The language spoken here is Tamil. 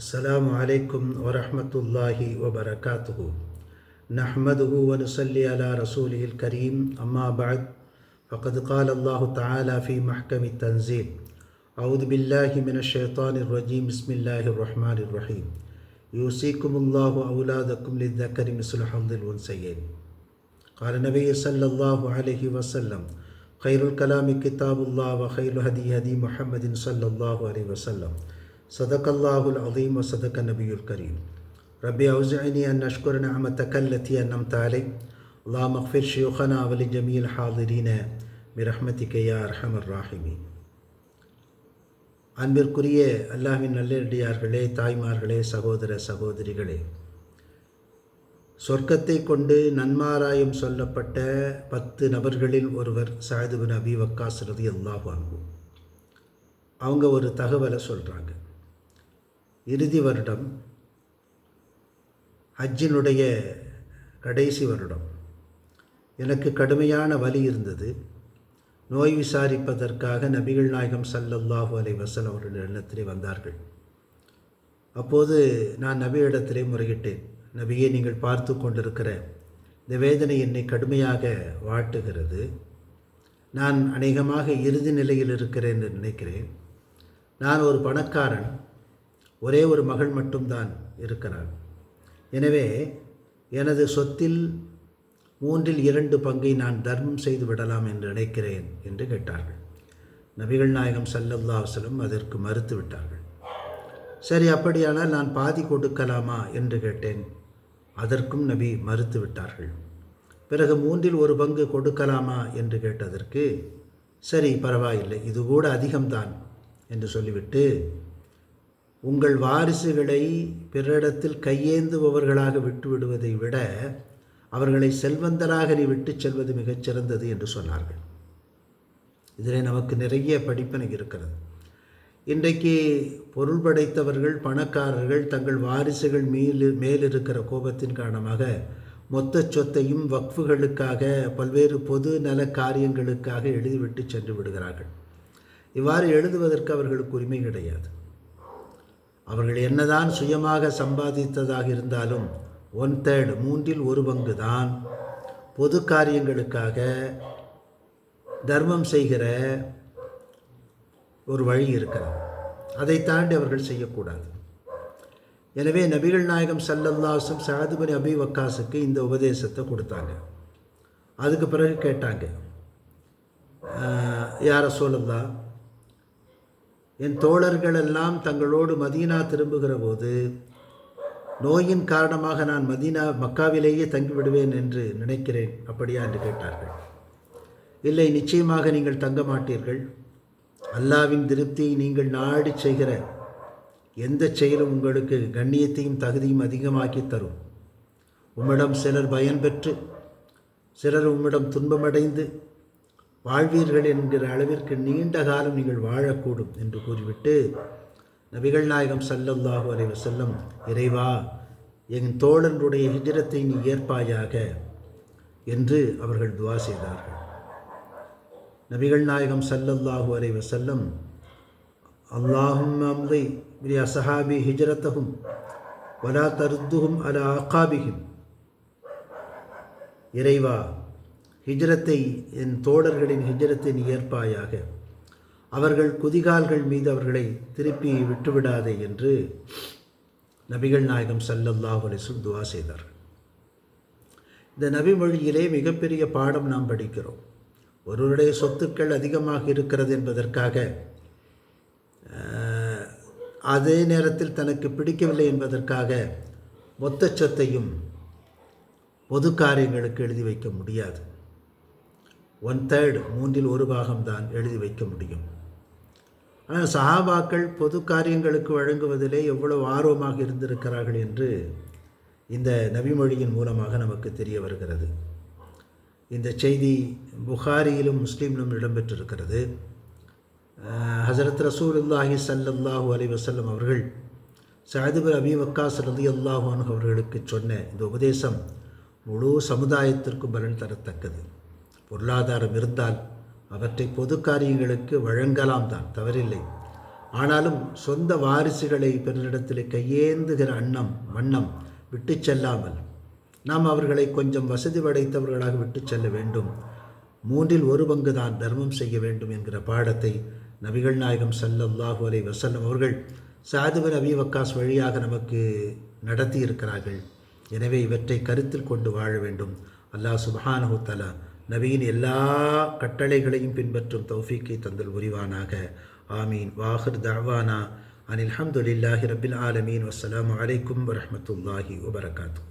السلام عليكم ورحمة الله وبركاته. نحمده ونصلي على رسوله الكريم أما بعد فقد قال الله تعالى في محكم التنزيل أعوذ بالله من الشيطان الرجيم بسم الله الرحمن الرحيم. يوصيكم الله أولادكم للذكر مثل حظ الأنثيين. قال النبي صلى الله عليه وسلم خير الكلام كتاب الله وخير هدي هدي محمد صلى الله عليه وسلم. صدق الله العظيم وصدق النبي الكريم ربي أوزعني أن أشكر نعمتك التي أنعمت علي اللهم اغفر شيوخنا ولجميع الحاضرين برحمتك يا أرحم الراحمين அன்பிற்குரிய அல்லாஹ்வின் நல்லடியார்களே தாய்மார்களே சகோதர சகோதரிகளே சொர்க்கத்தை கொண்டு நன்மாராயம் சொல்லப்பட்ட பத்து நபர்களில் ஒருவர் சாயதுபின் அபி வக்காஸ் ரதி அல்லாஹ் வாங்கும் அவங்க ஒரு தகவலை சொல்கிறாங்க இறுதி வருடம் ஹஜ்ஜினுடைய கடைசி வருடம். எனக்கு கடுமையான வலி இருந்தது. நோய் விசாரிப்பதற்காக நபிகள் நாயகம் சல்லல்லாஹு அலை வசல் அவர்கள் எண்ணத்திலே வந்தார்கள். அப்போது நான் நபியிடத்திலே முறையிட்டேன். நபியை நீங்கள் பார்த்து கொண்டிருக்கிற இந்த வேதனை என்னை கடுமையாக வாட்டுகிறது. நான் அநேகமாக இறுதி நிலையில் இருக்கிறேன் என்று நினைக்கிறேன். நான் ஒரு பணக்காரன். ஒரே ஒரு மகள் மட்டும்தான் இருக்கிறாள். எனவே எனது சொத்தில் மூன்றில் இரண்டு பங்கை நான் தர்மம் செய்து விடலாம் என்று நினைக்கிறேன் என்று கேட்டார்கள். நபிகள் நாயகம் சல்லல்லாஹலம் அதற்கு மறுத்து விட்டார்கள். சரி அப்படியானால் நான் பாதி கொடுக்கலாமா என்று கேட்டேன். அதற்கும் நபி மறுத்து விட்டார்கள். பிறகு மூன்றில் ஒரு பங்கு கொடுக்கலாமா என்று கேட்டதற்கு சரி பரவாயில்லை இது கூட அதிகம்தான் என்று சொல்லிவிட்டு உங்கள் வாரிசுகளை பிறரிடத்தில் கையேந்துபவர்களாக விட்டுவிடுவதை விட அவர்களை செல்வந்தராக நீ விட்டு செல்வது மிகச் சிறந்தது என்று சொன்னார்கள். இதில் நமக்கு நிறைய படிப்பனை இருக்கிறது. இன்றைக்கு பொருள் படைத்தவர்கள் பணக்காரர்கள் தங்கள் வாரிசுகள் மேல் மேலிருக்கிற கோபத்தின் காரணமாக மொத்த சொத்தையும் வக்ஃபுகளுக்காக பல்வேறு பொது நல காரியங்களுக்காக எழுதிவிட்டு சென்று விடுகிறார்கள். இவ்வாறு எழுதுவதற்கு அவர்களுக்கு உரிமை கிடையாது. அவர்கள் என்னதான் சுயமாக சம்பாதித்ததாக இருந்தாலும் ஒன் தேர்டு மூன்றில் ஒரு பங்கு தான். பொது காரியங்களுக்காக தர்மம் செய்கிற ஒரு வழி இருக்கிறது. அதை தாண்டி அவர்கள் செய்யக்கூடாது. எனவே நபிகள் நாயகம் சல்லல்லாசும் சாதுபனி அபி வக்காசுக்கு இந்த உபதேசத்தை கொடுத்தாங்க. அதுக்கு பிறகு கேட்டாங்க யார சொல்லலாம் என் தோழர்கள் எல்லாம் தங்களோடு மதீனா திரும்புகிற போது நோயின் காரணமாக நான் மதீனா மக்காவிலேயே தங்கிவிடுவேன் என்று நினைக்கிறேன் அப்படியா என்று கேட்டார்கள். இல்லை நிச்சயமாக நீங்கள் தங்க மாட்டீர்கள். அல்லாவின் திருப்தியை நீங்கள் நாடி செய்கிற எந்த செயலும் உங்களுக்கு கண்ணியத்தையும் தகுதியும் அதிகமாக்கி தரும். உம்மிடம் சிலர் பயன்பெற்று சிலர் உம்மிடம் துன்பமடைந்து வாழ்வீர்கள் என்கிற அளவிற்கு நீண்ட காலம் நீங்கள் வாழக்கூடும் என்று கூறிவிட்டு நபிகள் நாயகம் சல்லல்லாஹு அலைவ வசல்லம் இறைவா என் தோழனுடைய ஹிஜரத்தை நீ ஏற்பாயாக என்று அவர்கள் துவா செய்தார்கள். நபிகள் நாயகம் சல்லல்லாஹு அலைவ வசல்லம் அல்லாஹும் அம்தை அசஹாபி ஹிஜரத்தகும் வலா தருத்துகும் அல அகாபிகும் இறைவா ஹிஜரத்தை என் தோழர்களின் ஹிஜரத்தை நீ ஏற்பாயாக. அவர்கள் குதிகால்கள் மீது அவர்களை திருப்பி விட்டுவிடாதே என்று நபிகள் நாயகம் சல்லல்லாஹ் அலிசும் துவா செய்தார்கள் இந்த நபி மொழியிலே மிகப்பெரிய பாடம் நாம் படிக்கிறோம். ஒருவருடைய சொத்துக்கள் அதிகமாக இருக்கிறது என்பதற்காக அதே நேரத்தில் தனக்கு பிடிக்கவில்லை என்பதற்காக மொத்த சொத்தையும் பொது காரியங்களுக்கு எழுதி வைக்க முடியாது. ஒன் தேர்டு மூன்றில் ஒரு பாகம்தான் எழுதி வைக்க முடியும். ஆனால் சஹாபாக்கள் பொது காரியங்களுக்கு வழங்குவதிலே எவ்வளவு ஆர்வமாக இருந்திருக்கிறார்கள் என்று இந்த நபிமொழியின் மூலமாக நமக்கு தெரிய வருகிறது. இந்த செய்தி புகாரியிலும் முஸ்லீமிலும் இடம்பெற்றிருக்கிறது. ஹசரத் ரசூலுல்லாஹி சல்லல்லாஹு அலி வசல்லம் அவர்கள் சாதிபர் அபி வக்காஸ் ரதி அல்லாஹான் அவர்களுக்கு சொன்ன இந்த உபதேசம் முழு சமுதாயத்திற்கும் பலன் தரத்தக்கது. பொருளாதாரம் இருந்தால் அவற்றை பொது காரியங்களுக்கு வழங்கலாம் தான் தவறில்லை. ஆனாலும் சொந்த வாரிசுகளை பிறரிடத்தில் கையேந்துகிற அன்னம் வண்ணம் விட்டு செல்லாமல் நாம் அவர்களை கொஞ்சம் வசதி படைத்தவர்களாக விட்டு செல்ல வேண்டும். மூன்றில் ஒரு பங்கு தான் தர்மம் செய்ய வேண்டும் என்கிற பாடத்தை நபிகள் நாயகம் சல்லல்லாஹு அலை வசல்லம் அவர்கள் சாதுபர் அபி வக்காஸ் வழியாக நமக்கு நடத்தி இருக்கிறார்கள் எனவே இவற்றை கருத்தில் கொண்டு வாழ வேண்டும். அல்லாஹ் சுபஹானஹு தலா நபியின் எல்லா கட்டளைகளையும் பின்பற்றும் தௌஃபீக்கை தந்தல் உரிவானாக. ஆமீன். வாஹிர் தவானா அனில் அஹமதுல்லாஹி ரபில் ஆலமீன். வசலாம் அலைக்கும் வரமத்துல்லாஹி வபரகாத்து.